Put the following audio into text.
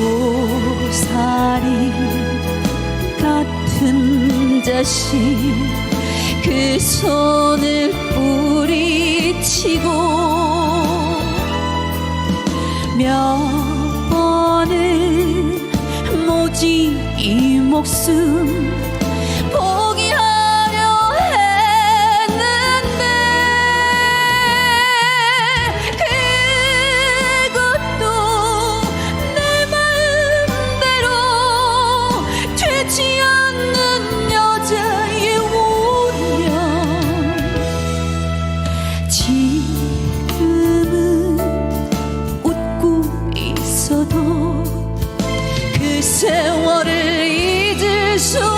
고사리 같은 자식 그 손을 뿌리치고 몇 번은 모지 이 목숨 Jesús.